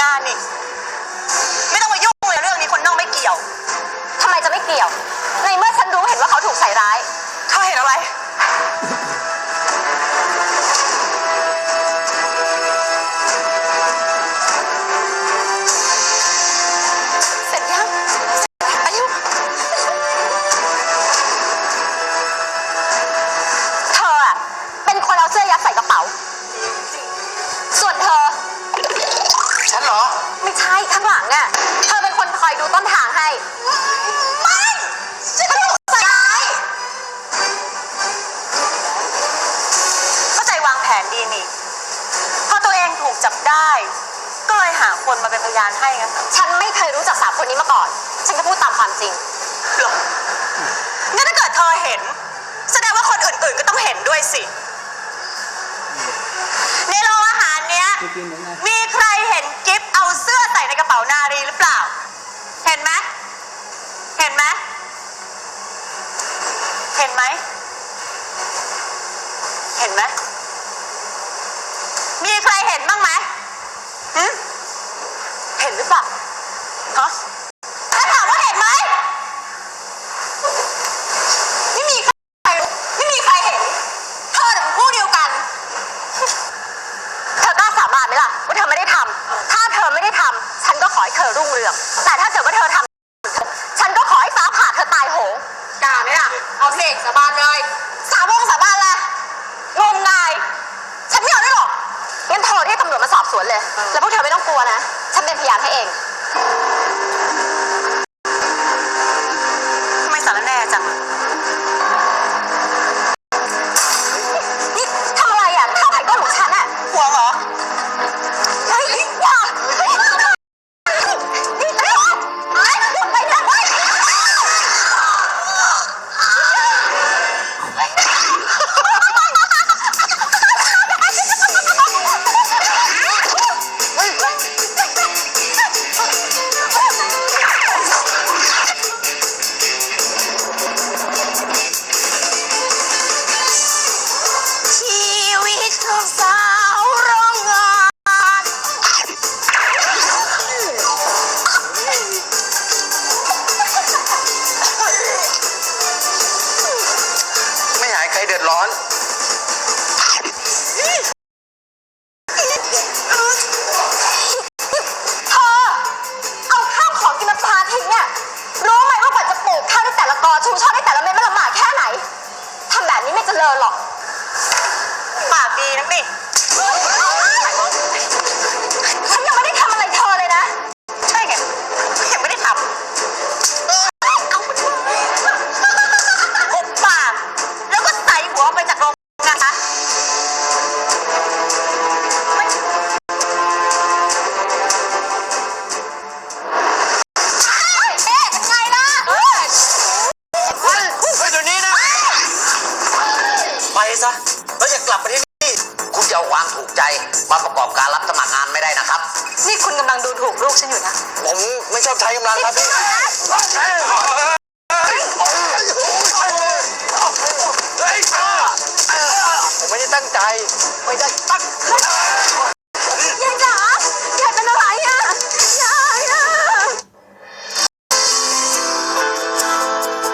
งานนี่ ไม่ใช่ข้างหลังอะเธอเป็นคนคอยดูต้นทางให้ ไม่ฉันถูกใส่ร้าย เข้าใจวางแผนดีนี่ พอตัวเองถูกจับได้ ก็เลยหาคนมาเป็นพยานให้งั้นเหรอฉันไม่เคยรู้จักสามคนนี้มาก่อน ฉันก็พูดตามความจริง หรองั้นถ้าเกิดเธอเห็น แสดงว่าคนอื่นๆก็ต้องเห็นด้วยสิ ในโรงอาหารเนี้ยไปกินเหมื นกระเป๋านารีหรือเปล่า เห็นไหมเห็นไหมเห็นไหมเห็นไหมมีใครเห็นบ้างไหมหเห็นหรือเปล่าฮะถ้าถามว่าเห็นไหม ไม่มีใครไม่มีใครเห็น เธอแต่เป็นผู้เดียวกัน เธอกล้าสาบานไหมล่ะว่าเธอไม่ได้ทำ ถ้าเธอไม่ได้ทำ ฉันก็ขอ ให้เธอรุ่งเรือง แต่ถ้าเกิดว่าเธอทำฉันก็ขอให้ฟ้าผ่าเธอตายโหงกล้าไหมล่ะ เอาสิสาบานเลย สาบงสาบานละงมงาย ฉันไม่เอาด้วยหรอกงั้นโทรเรียกตำรวจมาสอบสวนเลย แล้วพวกเธอไม่ต้องกลัวนะ ฉันเป็นพยานให้เอง เดือดร้อนเธอเอาข้าวของกินมาปาทิ้งเนี่ยรู้ไหมว่ากว่าจะปลูกข้าวได้แต่ละกอชูช่อได้แต่ละเม็ดมันลำบากแค่ไหนทำแบบนี้ไม่เจริญหรอก ปากดีนักนี่ จะเอาความถูกใจมาประกอบการรับสมัครงานไม่ได้นะครับ นี่คุณกำลังดูถูกลูกฉันอยู่นะ ผมไม่ชอบใช้กำลังครับพี่ผมไม่ได้ตั้งใจ ไม่ได้ตั้ง